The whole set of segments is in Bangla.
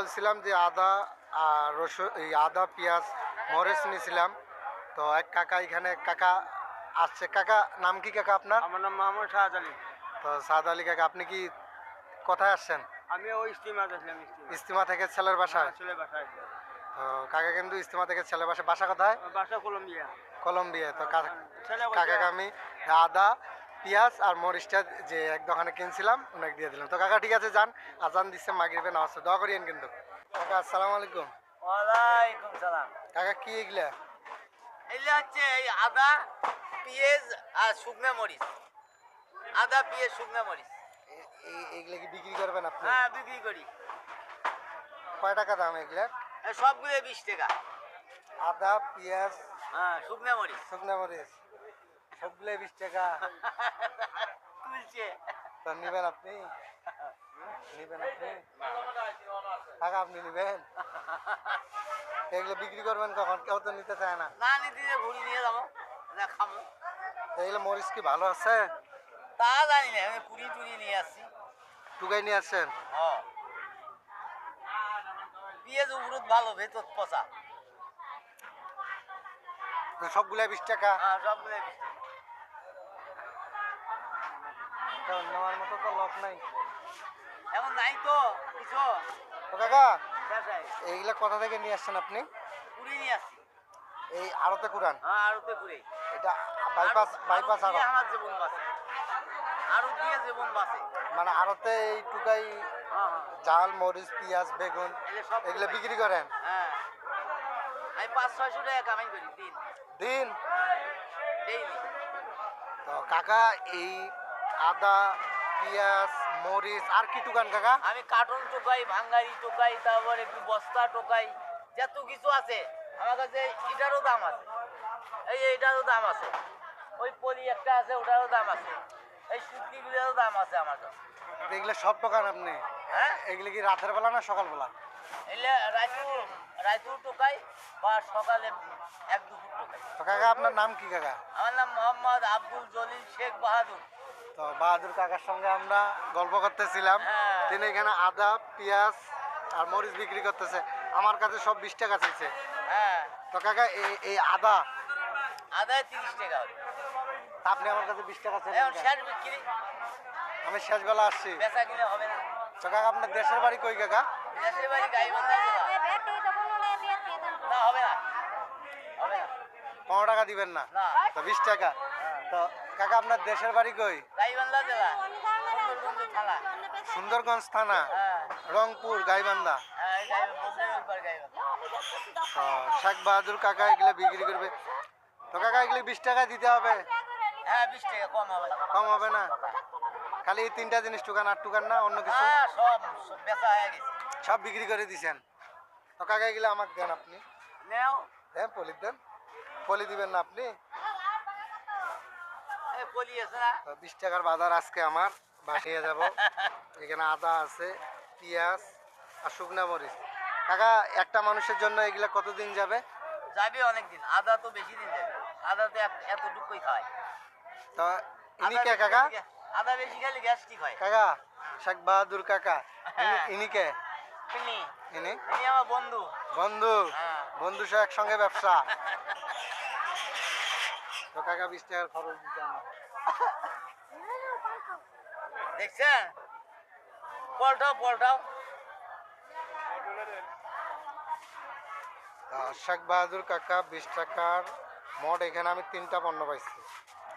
বলছিলাম যে আদা আর রসুন এই আদা পেঁয়াজ মরিচ নিয়েছিলাম। তো এক কাকা এখানে কাকা আসছে। কাকা নাম কি কাকা আপনার? আমার নাম মোহাম্মদ শাহাদ আলী। তো সাদ আলী কাকা আপনি কি কোথায় আসছেন? আমি ওই স্টিমার আসলাম ইস্তিমা। থেকে ছেলের বাসায়? ছেলে বাসায়। তো কাকা কিন্তু ইস্তিমা থেকে ছেলের বাসায়। বাসা কোথায়? বাসা কলম্বিয়া। কলম্বিয়া তো কা- ছেলে কাকাকে আমি আদা পেঁয়াজ আর মরিচটা যে এক দোকানে কিনছিলাম ওনাকে দিয়ে দিলাম। তো কাকা ঠিক আছে যান। আজান দিচ্ছে মাগরিবে নামাজ দোয়া করিয়েন কিন্তু। কাকা আসসালামু আলাইকুম। ওয়ালাইকুম সালাম। কাকা কি এগুলা? এগুলো হচ্ছে এই আদা পেঁয়াজ আর শুকনা মরিচ। আদা পেঁয়াজ শুকনা মরিচ। এগুলা কি বিক্রি করবেন আপনি? হ্যাঁ বিক্রি করি। কয় টাকা দাম এগুলা? সবগুলো বিশ টাকা। আদা পেঁয়াজ হ্যাঁ শুকনা মরিচ। শুকনা মরিচ। সবগুলো বিশ টাকা। তো নিবেন আপনি? নিবেন আপনি? টাকা আপনি নিবেন? এগুলো বিক্রি করবেন কখন? কেউ তো নিতে চায় না। না নিতে ঘুরি নিয়ে যাব। খাব। এগুলো মরিচ কি ভালো আছে? তা জানি না আমি কুড়ি টুড়ি নিয়ে আসছি। টুকাই নিয়ে আসছেন? হ্যাঁ পেঁয়াজ উপরত ভালো ভেতর পচা। সবগুলা বিশ টাকা? হ্যাঁ সবগুলো বিশ টাকা। নেওয়ার মতো তো নাই। এখন নাই তো কিছু। তো কাকা এইগুলা কোথা থেকে নিয়ে আসছেন আপনি? কুড়ি নিয়ে আসছি। এই আড়তে কুরান হ্যাঁ এটা বাইপাস বাইপাস আড়ত আমার জীবন বাঁচে। আরও দিয়ে জীবন বাঁচে। মানে আড়তে এই টুকাই হ্যাঁ হ্যাঁ। জাল মরিচ পেঁয়াজ বেগুন এগুলো বিক্রি করেন? হ্যাঁ। পাঁচ ছয়শো টাকা কামাই করি দিন। দিন? ডেইলি তো কাকা এই আদা পেঁয়াজ মরিচ আর কি টুকান কাকা? আমি কার্টন টোকাই ভাঙ্গারি টোকাই তারপর একটু বস্তা টোকাই যত কিছু আছে আমার কাছে এটারও দাম আছে। এই এইটারও দাম আছে। ওই পলি একটা আছে ওটারও দাম আছে। এই সুতিগুলোরও দাম আছে আমার কাছে। এগুলো সব টুকান আপনি? হ্যাঁ? এগুলো কি রাতের বেলা না সকালবেলা? এলে রাইতু রাইতু টোকাই বা সকালে এক টোকাই। তো কাকা আপনার নাম কি কাকা? আমার নাম মোহাম্মদ আব্দুল জলিল শেখ বাহাদুর। তো বাহাদুর কাকার সঙ্গে আমরা গল্প করতেছিলাম। হ্যাঁ। তিনি এখানে আদা পেঁয়াজ আর মরিচ বিক্রি করতেছে। আমার কাছে সব বিশ টাকা চাইছে। হ্যাঁ। তো কাকা এই এই আদা? আদায় তিরিশ টাকা আপনি আমার কাছে বিশ টাকা কেন? শেষ বিক্রি। আমি শেষ বেলা আসছি। বেচা কিনে হবে না। তো কাকা আপনার দেশের বাড়ি কই কাকা? দেশের বাড়ি গাইবান্ধা। না হবে না। হবে না। পনেরো টাকা দিবেন না। না। তো বিশ টাকা। তো কাকা আপনার দেশের বাড়ি কই? গাইবান্ধা জেলা। সুন্দরগঞ্জ থানা হ্যাঁ। রংপুর গাইবান্ধা। হ্যাঁ শেখ বাহাদুর কাকা এগুলো বিক্রি করবে। তো কাকা এগুলো বিশ টাকা দিতে হবে? হ্যাঁ বিশ টাকা কম হবে। কম হবে না? খালি এই তিনটা জিনিস টুকান আর টুকান না অন্য কিছু। হ্যাঁ সব হয়ে বিক্রি করে দিছেন। তো কাকা এগুলো আমাকে দেন আপনি। নেও। দেন পলি দেন। পলি দিবেন না আপনি? বিশ টাকার বাজার আজকে আমার। বাসিয়ে যাব। এখানে আদা আছে পেঁয়াজ আর শুকনা মরিচ। কাকা একটা মানুষের জন্য এগুলা কতদিন যাবে? যাবে অনেক দিন আদা তো বেশি দিন যাবে। আদা তো এতটুকুই খায়। তো ইনি কে কাকা? আদা বেশি খেলে গ্যাস্ট্রিক হয় কাকা বাহাদুর কাকা। ইনি- ইনি কে? তিনি ইনি? তিনি আমার বন্ধু। বন্ধু। হ্যাঁ। বন্ধু সহ একসঙ্গে ব্যবসা। তো কাকা বিশ টাকার খরচ দিতে আমার দেখছেন? পল্টাও পল্টাও। শেখ বাহাদুর কাকা বিশ টাকার মোট এখানে আমি তিনটা পণ্য পাইছি।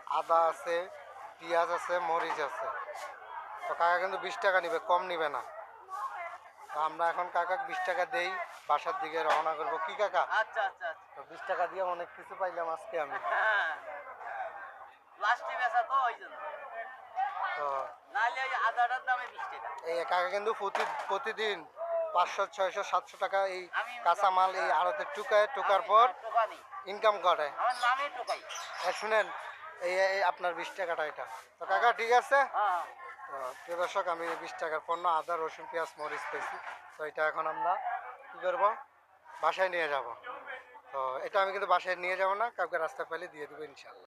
আদা আছে পেঁয়াজ আছে মরিচ আছে। তো কাকা কিন্তু বিশ টাকা নিবে কম নিবে না। তো আমরা এখন কাকা বিশ টাকা দেই বাসার দিকে রওনা করব। কি কাকা? আচ্ছা আচ্ছা আচ্ছা। তো বিশ টাকা দিয়ে অনেক কিছু পাইলাম আজকে আমি। লাস্টে বেচা তো ওই জন্য। এই কাকা কিন্তু প্রতি প্রতিদিন পাঁচশো ছয়শো সাতশো টাকা এই কাঁচামাল এই আড়তে টুকায় টুকার পর ইনকাম করে শুনেন এই আপনার বিশ টাকাটা এটা। তো কাকা, ঠিক আছে? তো দর্শক, আমি বিশ টাকার পণ্য, আদা, রসুন, পেঁয়াজ, মরিচ পেয়েছি। তো এটা এখন আমরা কী করব? বাসায় নিয়ে যাব। তো এটা আমি কিন্তু বাসায় নিয়ে যাব না, কাউকে রাস্তা পেলে দিয়ে দেবো ইনশাল্লাহ